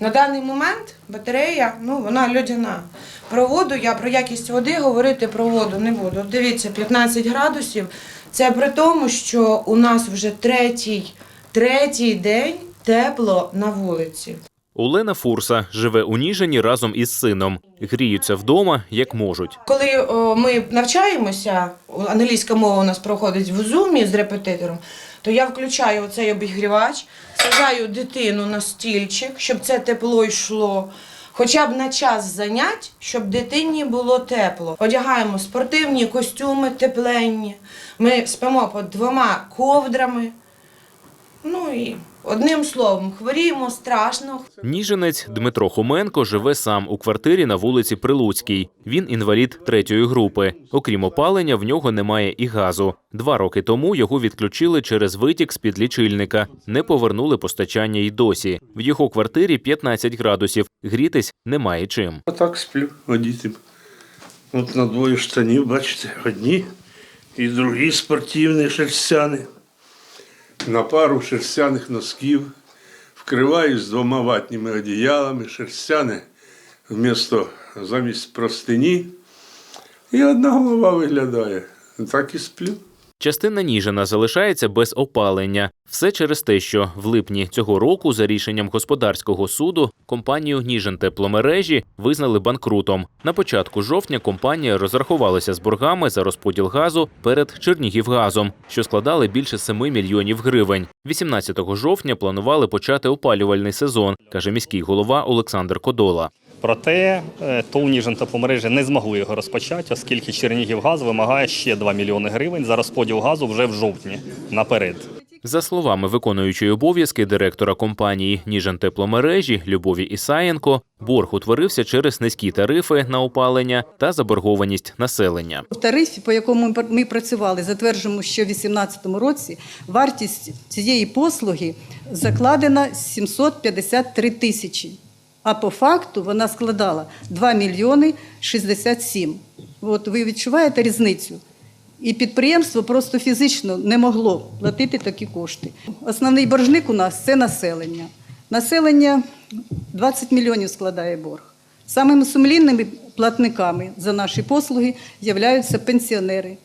На даний момент батарея, ну вона льодяна. Про воду я про якість води говорити про воду не буду. Дивіться, 15 градусів. Це при тому, що у нас вже третій, третій день тепло на вулиці. Олена Фурса живе у Ніжині разом із сином. Гріються вдома як можуть. Коли о, ми навчаємося, англійська мова у нас проходить в зумі з репетитором, то я включаю оцей обігрівач, сажаю дитину на стільчик, щоб це тепло йшло. Хоча б на час занять, щоб дитині було тепло. Одягаємо спортивні костюми тепленні. Ми спимо під двома ковдрами. Ну і одним словом, хворіємо страшно, Ніжинець Дмитро Хоменко живе сам у квартирі на вулиці Прилуцькій. Він інвалід третьої групи. Окрім опалення, в нього немає і газу. Два роки тому його відключили через витік з під лічильника. Не повернули постачання й досі. В його квартирі 15 градусів. Грітись немає чим. Отак сплю, одіти. От на двоє штанів, бачите, одні і другі спортивні шерстяні. На пару шерстяних носків. Вкриваюсь двома ватніми одіялами, шерстяне вмісто замість простині. І одна голова виглядає. Так і сплю. Частина Ніжина залишається без опалення. Все через те, що в липні цього року, за рішенням господарського суду, компанію Ніжин тепломережі визнали банкрутом. На початку жовтня компанія розрахувалася з боргами за розподіл газу перед Чернігівгазом, що складали більше 7 мільйонів гривень. 18 жовтня планували почати опалювальний сезон, каже міський голова Олександр Кодола. Проте е, ТОВ тепломережі не змогли його розпочати, оскільки Чернігівгаз вимагає ще 2 мільйони гривень за розподіл газу вже в жовтні наперед. За словами виконуючої обов'язки директора компанії Ніжин тепломережі Любові Ісаєнко, борг утворився через низькі тарифи на опалення та заборгованість населення. В тарифі, по якому ми- працювали, затвердженому ще в 2018 році, вартість цієї послуги закладена 753 тисячі. А по факту вона складала 2 мільйони 67. От ви відчуваєте різницю? І підприємство просто фізично не могло платити такі кошти. Основний боржник у нас це населення. Населення 20 мільйонів складає борг. Самими сумлінними платниками за наші послуги являються пенсіонери,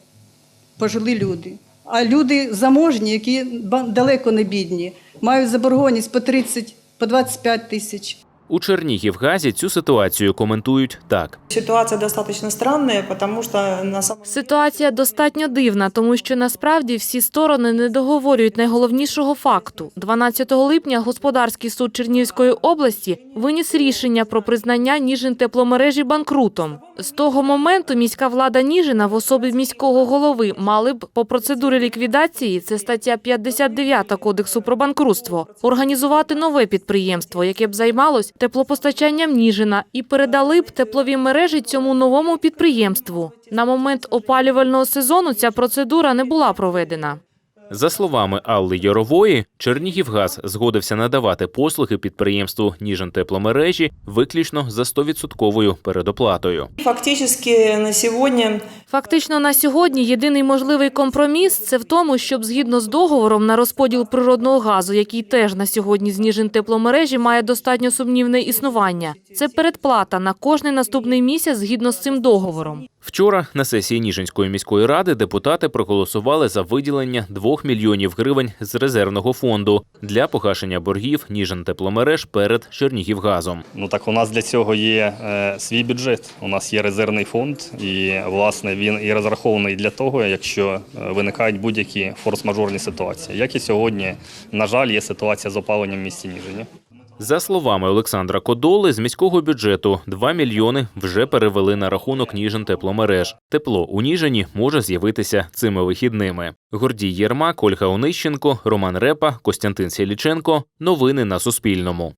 пожилі люди. А люди заможні, які далеко не бідні, мають заборгованість по 30, по 25 тисяч. У Чернігівгазі цю ситуацію коментують так. Ситуация достаточно странная, потому что на самом Ситуація достатньо дивна, тому що насправді всі сторони не договорюють найголовнішого факту. 12 липня господарський суд Чернігівської області виніс рішення про признання Ніжин тепломережі банкрутом. З того моменту міська влада Ніжина в особі міського голови мали б по процедурі ліквідації, це стаття 59 Кодексу про банкрутство, організувати нове підприємство, яке б займалось теплопостачанням Ніжина, і передали б теплові мережі цьому новому підприємству. На момент опалювального сезону ця процедура не була проведена. За словами Алли Ярової, Чернігівгаз згодився надавати послуги підприємству Ніжин тепломережі виключно за 100% передоплатою. Фактически на сегодня Фактично на сьогодні єдиний можливий компроміс це в тому, щоб згідно з договором на розподіл природного газу, який теж на сьогодні з Ніжин тепломережі має достатньо сумнівне існування. Це передплата на кожний наступний місяць згідно з цим договором. Вчора на сесії Ніжинської міської ради депутати проголосували за виділення 2 мільйонів гривень з резервного фонду для погашення боргів Ніжин тепломереж перед Чернігівгазом. Ну так у нас для цього є е, свій бюджет. У нас є резервний фонд, і власне він і розрахований для того, якщо е, виникають будь-які форс-мажорні ситуації. Як і сьогодні, на жаль, є ситуація з опаленням в місті Ніжині. За словами Олександра Кодоли, з міського бюджету 2 мільйони вже перевели на рахунок Ніжин тепломереж. Тепло у Ніжині може з'явитися цими вихідними. Гордій Єрмак, Ольга Онищенко, Роман Репа, Костянтин Сєліченко. Новини на Суспільному.